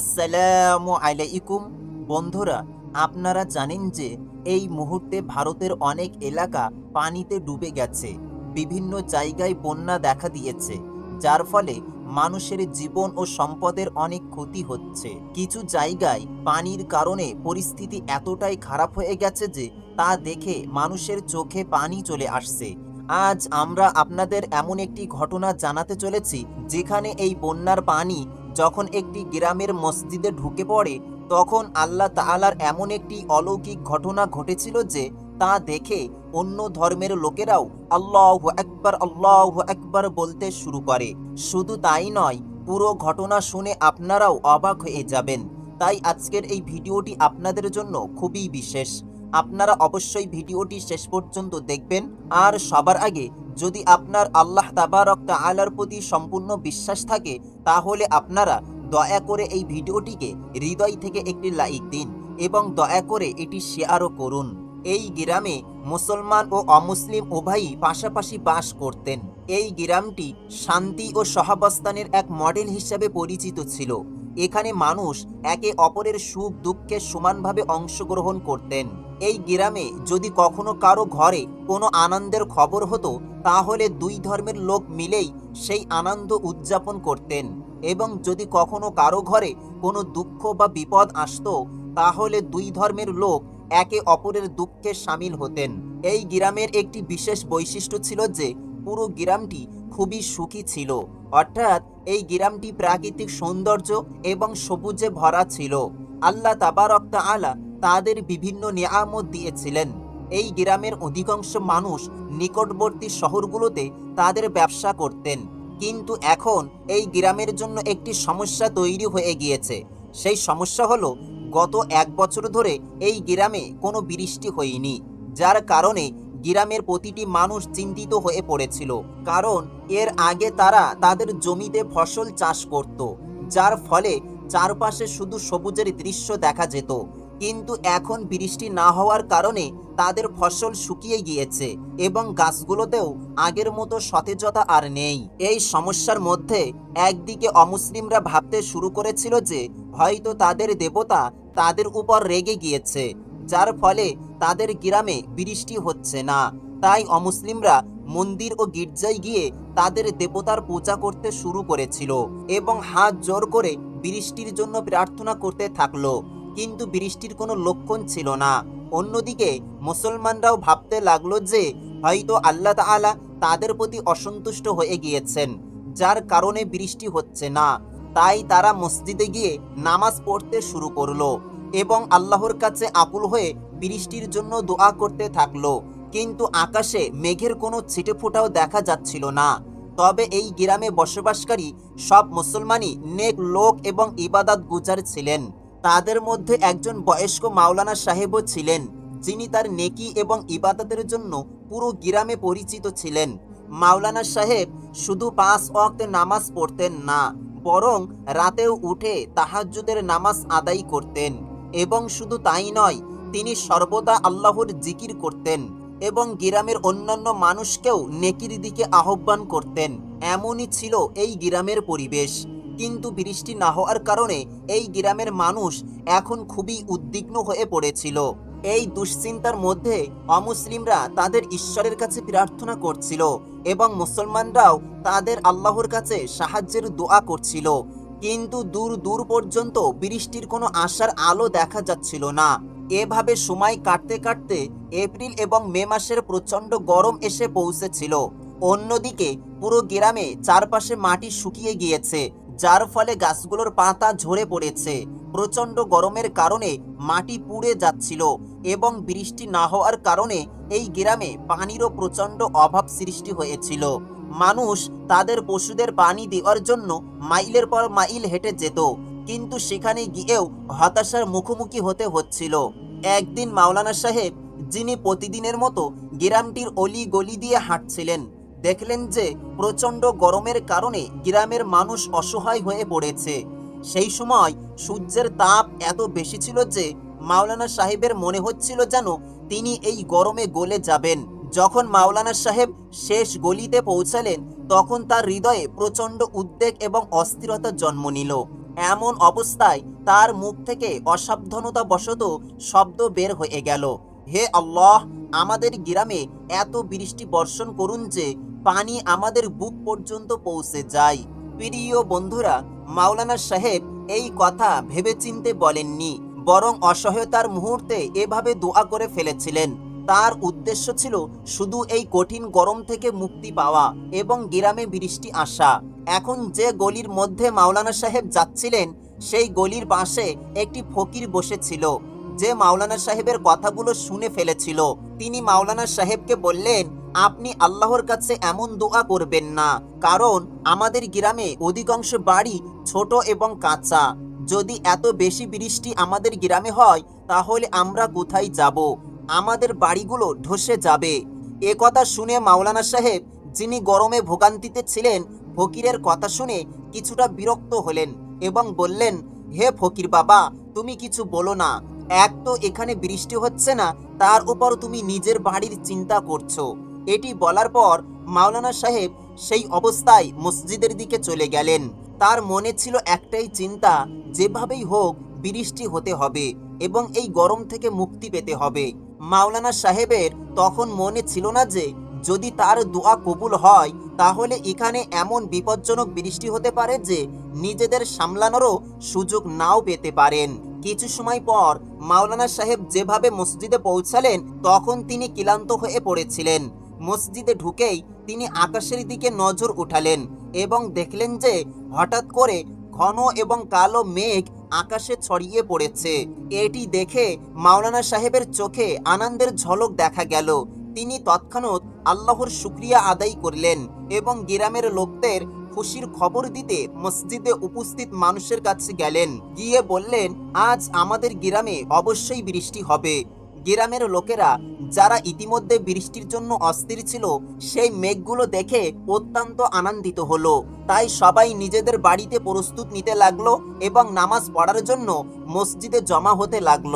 আসসালামু আলাইকুম। বন্ধুরা, আপনারা জানেন যে এই মুহূর্তে ভারতের অনেক এলাকা পানিতে ডুবে গেছে, বিভিন্ন জায়গায় বন্যা দেখা দিয়েছে, যার ফলে মানুষের জীবন ও সম্পদের অনেক ক্ষতি হচ্ছে। কিছু জায়গায় পানির কারণে পরিস্থিতি এতটাই খারাপ হয়ে গেছে যে তা দেখে মানুষের চোখে পানি চলে আসছে। আজ আমরা আপনাদের এমন একটি ঘটনা জানাতে চলেছি, যেখানে এই বন্যার পানি যখন একটি গ্রামের মসজিদে ঢুকে পড়ে, তখন আল্লাহ তাআলার এমন একটি অলৌকিক ঘটনা ঘটেছিল যে, তা দেখে অন্য ধর্মের লোকেরাও আল্লাহ একবার আল্লাহ একবার বলতে শুরু করে। শুধু তাই নয়, পুরো ঘটনা শুনে আপনারাও অবাক হয়ে যাবেন। তাই আজকের এই ভিডিওটি আপনাদের জন্য খুবই বিশেষ। আপনারা অবশ্যই ভিডিওটি শেষ পর্যন্ত দেখবেন। আর সবার আগে যদি আপনার আল্লাহ তাবারক তাআলার প্রতি সম্পূর্ণ বিশ্বাস থাকে, তাহলে আপনারা দয়া করে এই ভিডিওটিকে হৃদয় থেকে একটি লাইক দিন এবং দয়া করে এটি শেয়ারও করুন। এই গ্রামে মুসলমান ও অমুসলিম উভয়ই পাশাপাশি বাস করতেন। এই গ্রামটি শান্তি ও সহাবস্থানের এক মডেল হিসেবে পরিচিত ছিল। এখানে মানুষ একে অপরের সুখ দুঃখে সমানভাবে অংশগ্রহণ করতেন। এই গ্রামে যদি কখনো কারও ঘরে কোনো আনন্দের খবর হতো, তাহলে দুই ধর্মের লোক মিলেই সেই আনন্দ উদযাপন করতেন। এবং যদি কখনো কারও ঘরে কোনো দুঃখ বা বিপদ আসতো, তাহলে দুই ধর্মের লোক একে অপরের দুঃখে সামিল হতেন। এই গ্রামের একটি বিশেষ বৈশিষ্ট্য ছিল যে, পুরো গ্রামটি খুবই সুখী ছিল। অর্থাৎ এই গ্রামটি প্রাকৃতিক সৌন্দর্য এবং সবুজে ভরা ছিল। আল্লাহ তাবারক আলা তাদের বিভিন্ন নিয়ামত দিয়েছিলেন। এই গ্রামের অধিকাংশ মানুষ নিকটবর্তী শহরগুলোতে তাদের ব্যবসা করতেন। কিন্তু এখন এই গ্রামের জন্য একটি সমস্যা তৈরি হয়ে গিয়েছে। সেই সমস্যা হলো, গত এক বছর ধরে এই গ্রামে কোনো বৃষ্টি হয়নি, যার কারণে গ্রামের প্রতিটি মানুষ চিন্তিত হয়ে পড়েছিল, কারণ এর আগে তারা তাদের জমিতে ফসল চাষ করত, যার ফলে চারপাশে শুধু সবুজের দৃশ্য দেখা যেত। কিন্তু এখন বৃষ্টি না হওয়ার কারণে তাদের ফসল শুকিয়ে গিয়েছে এবং গাছগুলোতেও আগের মতো সতেজতা আর নেই। এই সমস্যার মধ্যে একদিকে অমুসলিমরা ভাবতে শুরু করেছিল যে হয়তো তাদের দেবতা তাদের উপর রেগে গিয়েছে যার ফলে তাদের গ্রামে বৃষ্টি হচ্ছে না। তাই অমুসলিমরা মন্দির ও গির্জায় গিয়ে তাদের দেবতার পূজা করতে শুরু করেছিল এবং হাত জোর করে বৃষ্টির জন্য প্রার্থনা করতে থাকল। কিন্তু বৃষ্টির কোনো লক্ষণ ছিল না। অন্যদিকে মুসলমানরাও ভাবতে লাগল যে হয়তো আল্লাহ তাআলা তাদের প্রতি অসন্তুষ্ট হয়ে গিয়েছেন, যার কারণে বৃষ্টি হচ্ছে না। তাই তারা মসজিদে গিয়ে নামাজ পড়তে শুরু করল। এবং আল্লাহর কাছে আকুল হয়ে বৃষ্টির জন্য দোয়া করতে থাকল। কিন্তু আকাশে মেঘের কোনো ছিটে ফোঁটাও দেখা যাচ্ছিল না। তবে এই গ্রামে বসবাসকারী সব মুসলমানই নেক লোক এবং ইবাদত গুজার ছিলেন। তাদের মধ্যে একজন বয়স্ক মাওলানা সাহেবও ছিলেন, যিনি তার নেকি এবং ইবাদতের জন্য পুরো গ্রামে পরিচিত ছিলেন। মাওলানা সাহেব শুধু পাঁচ ওয়াক্ত নামাজ পড়তেন না, বরং রাতেও উঠে তাহাজ্জুদের নামাজ আদায় করতেন। এবং শুধু তাই নয়, তিনি সর্বদা আল্লাহর জিকির করতেন এবং গ্রামের অন্যান্য মানুষকেও নেকির দিকে আহ্বান করতেন। এমনই ছিল এই গ্রামের পরিবেশ। কিন্তু বৃষ্টি না হওয়ার কারণে এই গ্রামের মানুষ এখন খুবই উদ্বিগ্ন হয়ে পড়েছিল। এই দুশ্চিন্তার মধ্যে অমুসলিমরা তাদের ঈশ্বরের কাছে প্রার্থনা করছিল এবং মুসলমানরাও তাদের আল্লাহর কাছে সাহায্যের দোয়া করছিল। কিন্তু দূর দূর পর্যন্ত বৃষ্টির কোনো আশার আলো দেখা যাচ্ছিল না। এভাবে সময় কাটতে কাটতে এপ্রিল এবং মে মাসের প্রচণ্ড গরম এসে পৌঁছেছিল। অন্যদিকে পুরো গ্রামে চারপাশে মাটি শুকিয়ে গিয়েছে, যার ফলে গাছগুলোর পাতা ঝরে পড়েছে। প্রচণ্ড গরমের কারণে মাটি পুড়ে যাচ্ছিল। এবং বৃষ্টি না হওয়ার কারণে এই গ্রামে পানিরও প্রচণ্ড অভাব সৃষ্টি হয়েছিল। মানুষ তাদের পশুদের পানি দেওয়ার জন্য মাইলের পর মাইল হেঁটে যেত, কিন্তু সেখানে গিয়েও হতাশার মুখোমুখি হতে হচ্ছিল। একদিন মাওলানা সাহেব, যিনি প্রতিদিনের মতো গ্রামটির অলি গলি দিয়ে হাঁটছিলেন, দেখলেন যে প্রচণ্ড গরমের কারণে গ্রামের মানুষ অসহায় হয়ে পড়েছে। সেই সময় সূর্যের তাপ এত বেশি ছিল যে মাওলানা সাহেবের মনে হচ্ছিল যেন তিনি এই গরমে গলে যাবেন। যখন মাওলানা সাহেব শেষ গলিতে পৌঁছালেন, তখন তার হৃদয়ে প্রচণ্ড উদ্বেগ এবং অস্থিরতা জন্ম নিল। এমন অবস্থায় তার মুখ থেকে অসাবধানতা বশত শব্দ বের হয়ে গেল। হে আল্লাহ, আমাদের গ্রামে এত বৃষ্টি বর্ষণ করুন যে পানি আমাদের বুক পর্যন্ত পৌঁছে যায়। প্রিয় বন্ধুরা, মাওলানা সাহেব এই কথা ভেবেচিন্তে বলেননি। বরং অসহায়তার মুহূর্তে এভাবে দোয়া করে ফেলেছিলেন। তার উদ্দেশ্য ছিল শুধু এই কঠিন গরম থেকে মুক্তি পাওয়া এবং গ্রামে বৃষ্টি আসা। এখন যে গলির মধ্যে মাওলানা সাহেব যাচ্ছিলেন, সেই গলির পাশে একটি ফকির বসেছিল, যে মাওলানা সাহেবের কথাগুলো শুনে ফেলেছিল। তিনি মাওলানা সাহেবকে বললেন, আপনি আল্লাহর কাছে এমন দোয়া করবেন না, কারণ আমাদের গ্রামে অধিকাংশ বাড়ি ছোট এবং কাঁচা। যদি এত বেশি বৃষ্টি আমাদের গ্রামে হয়, তাহলে আমরা কোথায় যাব? আমাদের বাড়িগুলো ধসে যাবে। এ কথা শুনে মাওলানা সাহেব, যিনি গরমে ভোগান্তিতে ছিলেন, ফকিরের কথা শুনে কিছুটা বিরক্ত হলেন এবং বললেন, হে ফকির বাবা, তুমি কিছু বলো না। এক তো এখানে বৃষ্টি হচ্ছে না, তার উপর তুমি নিজের বাড়ির চিন্তা করছ। এটি বলার পর মাওলানা সাহেব সেই অবস্থায় মসজিদের দিকে চলে গেলেন। তার মনে ছিল একটাই চিন্তা, যেভাবেই হোক বৃষ্টি হতে হবে এবং এই গরম থেকে মুক্তি পেতে হবে। মাওলানা সাহেবের তখন মনে ছিল না যে, যদি তার দোয়া কবুল হয়, তাহলে এখানে এমন বিপজ্জনক বৃষ্টি হতে পারে যে, নিজেদের সামলানোরও সুযোগ নাও পেতে পারেন। কিছু সময় পর মাওলানা সাহেব যেভাবে মসজিদে পৌঁছালেন, তখন তিনি ক্লান্ত হয়ে পড়েছিলেন। মসজিদে ঢুকেই তিনি আকাশের দিকে নজর উঠালেন এবং দেখলেন যে হঠাৎ করে ঘন এবং কালো মেঘ আকাশে ছড়িয়ে পড়েছে। এটি দেখে মাওলানা সাহেবের চোখে আনন্দের ঝলক দেখা গেল। তিনি তৎক্ষণাৎ আল্লাহর শুক্রিয়া আদায় করলেন এবং গ্রামের লোকদের খুশির খবর দিতে মসজিদে উপস্থিত মানুষের কাছে গেলেন। গিয়ে বললেন, আজ আমাদের গ্রামে অবশ্যই বৃষ্টি হবে। গ্রামের লোকেরা, যারা ইতিমধ্যে বৃষ্টির জন্য অস্থির ছিল, সেই মেঘগুলো দেখে অত্যন্ত আনন্দিত হলো। তাই সবাই নিজেদের বাড়িতে প্রস্তুত নিতে লাগল এবং নামাজ পড়ার জন্য মসজিদে জমা হতে লাগল।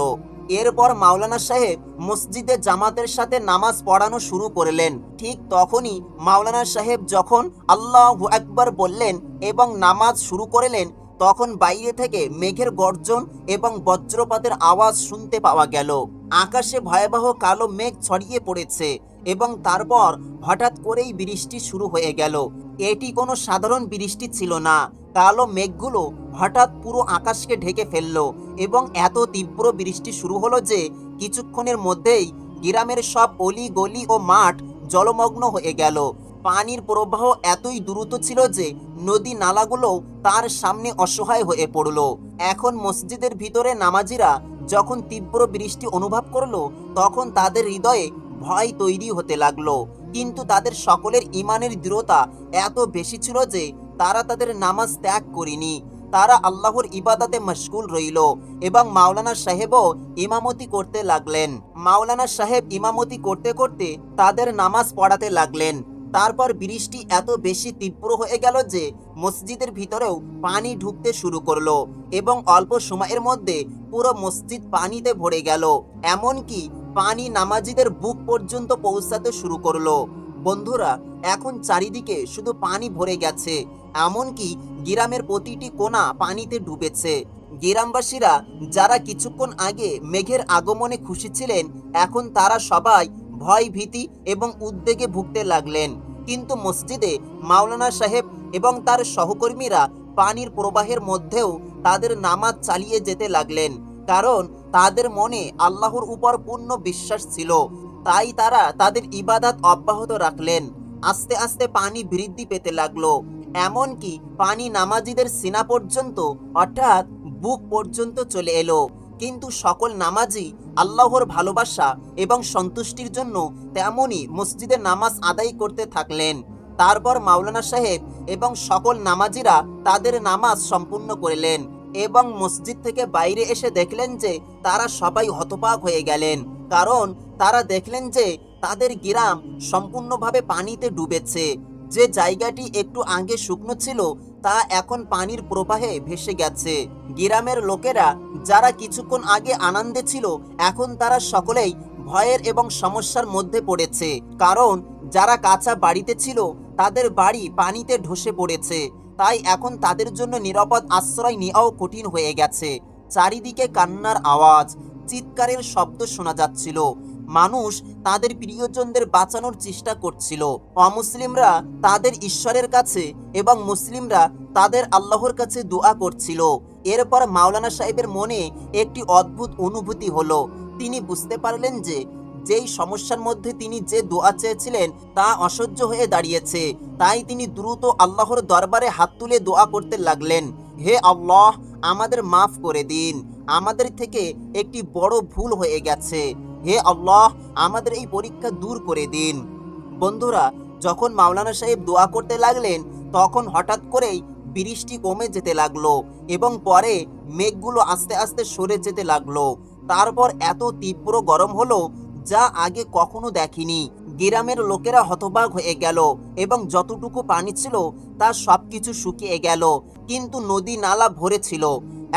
এরপর মাওলানা সাহেব মসজিদে জামাতের সাথে নামাজ পড়ানো শুরু করলেন। ঠিক তখনই মাওলানা সাহেব যখন আল্লাহ একবার বললেন এবং নামাজ শুরু করলেন, তখন বাইরে থেকে মেঘের গর্জন এবং বজ্রপাতের আওয়াজ শুনতে পাওয়া গেল। আকাশে ভয়াবহ কালো মেঘ ছড়িয়ে পড়েছে এবং তারপর হঠাৎ করেই বৃষ্টি শুরু হয়ে গেল। এটি কোনো সাধারণ বৃষ্টি ছিল না। কালো মেঘগুলো হঠাৎ পুরো আকাশকে ঢেকে ফেলল এবং এত তীব্র বৃষ্টি শুরু হলো যে কিছুক্ষণের মধ্যেই গ্রামের সব অলি গলি ও মাঠ জলমগ্ন হয়ে গেল। পানির প্রবাহ এতই দ্রুত ছিল যে নদী নালাগুলো তার সামনে অসহায় হয়ে পড়ল। এখন মসজিদের ভিতরে নামাজিরা যখন তীব্র বৃষ্টি অনুভব করল, তখন তাদের হৃদয়ে ভয় তৈরি হতে লাগল। কিন্তু তাদের সকলের ইমানের দৃঢ়তা এত বেশি ছিল যে, তারা তাদের নামাজ ত্যাগ করেনি। তারা আল্লাহর ইবাদাতে মশগুল রইল এবং মাওলানা সাহেবও ইমামতি করতে লাগলেন। মাওলানা সাহেব ইমামতি করতে করতে তাদের নামাজ পড়াতে লাগলেন। তারপর বৃষ্টি এত বেশি তীব্র হয়ে গেল যে মসজিদের ভিতরেও পানি ঢুকতে শুরু করল এবং অল্প সময়ের মধ্যে পুরো মসজিদ পানিতে ভরে গেল। এমনকি পানি নামাজিদের বুক পর্যন্ত পৌঁছাতে শুরু করল। বন্ধুরা, এখন চারিদিকে শুধু পানি ভরে গেছে, এমনকি গ্রামের প্রতিটি কোনা পানিতে ডুবেছে। গ্রামবাসীরা যারা কিছুক্ষণ আগে মেঘের আগমনে খুশি ছিলেন, এখন তারা সবাই ভয়, ভীতি এবং উদ্বেগে ভুগতে লাগলেন। কিন্তু মসজিদে মাওলানা সাহেব এবং তার সহকর্মীরা পানির প্রবাহের মধ্যেও তাদের নামাজ চালিয়ে যেতে লাগলেন। কারণ তাদের মনে আল্লাহর উপর পূর্ণ বিশ্বাস ছিল। তাই তারা তাদের ইবাদাত অব্যাহত রাখলেন। আস্তে আস্তে পানি বৃদ্ধি পেতে লাগল। এমনকি পানি নামাজিদের সিনা পর্যন্ত, অর্থাৎ বুক পর্যন্ত চলে এলো। কিন্তু সকল নামাজই আল্লাহর ভালোবাসা এবং সন্তুষ্টির জন্য তেমনই মসজিদে নামাজ আদায় করতে থাকলেন। তারপর মাওলানা সাহেব এবং সকল নামাজিরা তাদের নামাজ সম্পূর্ণ করলেন এবং মসজিদ থেকে বাইরে এসে দেখলেন যে তারা সবাই হতপাক হয়ে গেলেন। কারণ তারা দেখলেন যে তাদের গ্রাম সম্পূর্ণভাবে পানিতে ডুবেছে। যে জায়গাটি একটু আগে শুকনো ছিল তা এখন পানির প্রবাহে ভেসে গেছে। গ্রামের লোকেরা যারা কিছুক্ষণ আগে আনন্দে ছিল, এখন তারা সকলেই ভয়ের এবং সমস্যার মধ্যে পড়েছে। কারণ যারা কাঁচা বাড়িতে ছিল, তাদের বাড়ি পানিতে ধসে পড়েছে। তাই এখন তাদের জন্য নিরাপদ আশ্রয় নেওয়াও কঠিন হয়ে গেছে। চারিদিকে কান্নার আওয়াজ, চিৎকারের শব্দ শোনা যাচ্ছিল। মানুষ তাদের প্রিয়জনদের বাঁচানোর চেষ্টা করছিল। অমুসলিমরা তাদের ঈশ্বরের কাছে এবং মুসলিমরা তাদের আল্লাহর কাছে দোয়া করছিল। এরপর মাওলানা সাহেবের মনে একটি অদ্ভুত অনুভূতি হলো। তিনি বুঝতে পারলেন যে, যেই সমস্যার মধ্যে তিনি যে দোয়া চেয়েছিলেন তা অসহ্য হয়ে দাঁড়িয়েছে। তাই তিনি দ্রুত আল্লাহর দরবারে হাত তুলে দোয়া করতে লাগলেন, হে আল্লাহ, আমাদের মাফ করে দিন। আমাদের থেকে একটি বড় ভুল হয়ে গেছে। হে আল্লাহ, আমাদের এই পরীক্ষা দূর করে দিন। বন্ধুরা, যখন মাওলানা সাহেব দোয়া করতে লাগলেন, তখন হঠাৎ করেই বৃষ্টি কমে যেতে লাগল এবং পরে মেঘগুলো আস্তে আস্তে সরে যেতে লাগল। তারপর এত তীব্র গরম হলো যা আগে কখনো দেখিনি। গ্রামের লোকেরা হতবাক হয়ে গেল এবং যতটুকু পানি ছিল তা সবকিছু শুকিয়ে গেল, কিন্তু নদী নালা ভরে ছিল।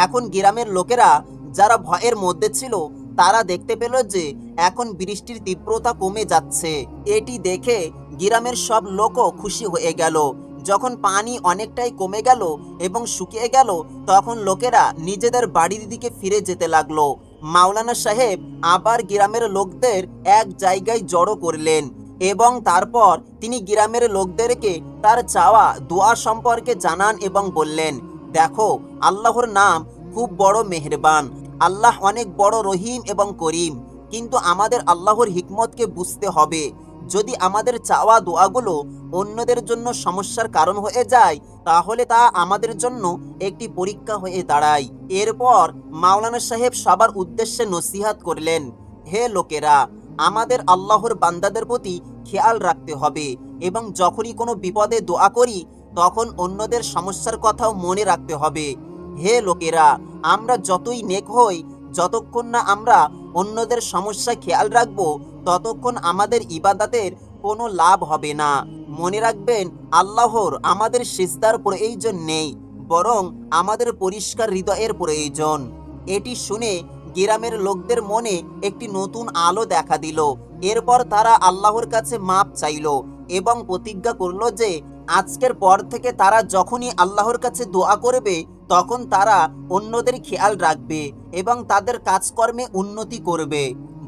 এখন গ্রামের লোকেরা যারা ভয়ের মধ্যে ছিল তারা দেখতে পেল যে এখন বৃষ্টির তীব্রতা কমে যাচ্ছে। এটি দেখে গ্রামের সব লোকও খুশি হয়ে গেল। যখন পানি অনেকটাই কমে গেল এবং শুকিয়ে গেল, তখন লোকেরা নিজেদের বাড়ির দিকে ফিরে যেতে লাগল। মাওলানা সাহেব আবার গ্রামের লোকদের এক জায়গায় জড়ো করলেন এবং তারপর তিনি গ্রামের লোকদেরকে তার চাওয়া, দোয়া সম্পর্কে জানান এবং বললেন, দেখো, আল্লাহর নাম খুব বড় মেহেরবান। আল্লাহ অনেক বড় রহিম এবং করিম। কিন্তু আমাদের আল্লাহর হিকমতকে বুঝতে হবে। যদি আমাদের চাওয়া দোয়াগুলো অন্যদের জন্য সমস্যার কারণ হয়ে যায়, তাহলে তা আমাদের জন্য একটি পরীক্ষা হয়ে দাঁড়ায়। এরপর মাওলানা সাহেব সবার উদ্দেশ্যে নসিহাত করলেন, হে লোকেরা, আমাদের আল্লাহর বান্দাদের প্রতি খেয়াল রাখতে হবে এবং যখনই কোনো বিপদে দোয়া করি, তখন অন্যদের সমস্যার কথাও মনে রাখতে হবে। হে লোকেরা, আমরা যতই নেক হই, যতক্ষণ না আমরা অন্যদের সমস্যা খেয়াল রাখব, ততক্ষণ আমাদের ইবাদাতের কোনো লাভ হবে না। মনে রাখবেন, আল্লাহর আমাদের সিজদার প্রয়োজন নেই, বরং আমাদের পরিষ্কার হৃদয়ের প্রয়োজন। এটি শুনে গ্রামের লোকদের মনে একটি নতুন আলো দেখা দিল। এরপর তারা আল্লাহর কাছে মাপ চাইল এবং প্রতিজ্ঞা করল যে, আজকের পর থেকে তারা যখনই আল্লাহর কাছে দোয়া করবে তখন তারা অন্যদের খেয়াল রাখবে এবং তাদের কাজকর্মে উন্নতি করবে।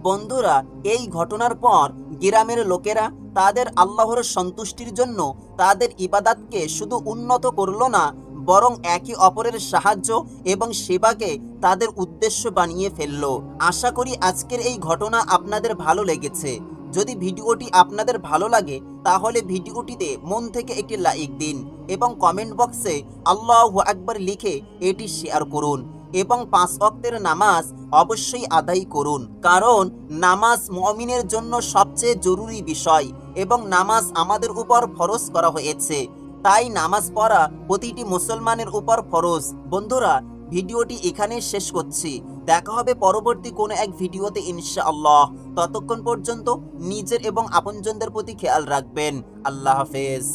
বন্ধুরা, এই ঘটনার পর গ্রামের লোকেরা তাদের আল্লাহর সন্তুষ্টির জন্য তাদের ইবাদাতকে শুধু উন্নত করল না, বরং একে অপরের সাহায্য এবং সেবাকে তাদের উদ্দেশ্য বানিয়ে ফেলল। আশা করি আজকের এই ঘটনা আপনাদের ভালো লেগেছে। যদি ভিডিওটি আপনাদের ভালো লাগে, তাহলে ভিডিওটিতে মন থেকে একটি লাইক দিন এবং কমেন্ট বক্সে আল্লাহ একবার লিখে এটি শেয়ার করুন এবং পাঁচ অক্তের নামাজ অবশ্যই আদায় করুন। কারণ নামাজ মমিনের জন্য সবচেয়ে জরুরি বিষয় এবং নামাজ আমাদের উপর ফরজ করা হয়েছে। তাই নামাজ পড়া প্রতিটি মুসলমানের উপর ফরজ। বন্ধুরা ভিডিওটি এখানে শেষ করছি। দেখা হবে পরবর্তী কোনো এক ভিডিওতে, ইনশাআল্লাহ। ততক্ষণ পর্যন্ত নিজের এবং আপনজনদের প্রতি খেয়াল রাখবেন। আল্লাহ হাফেজ।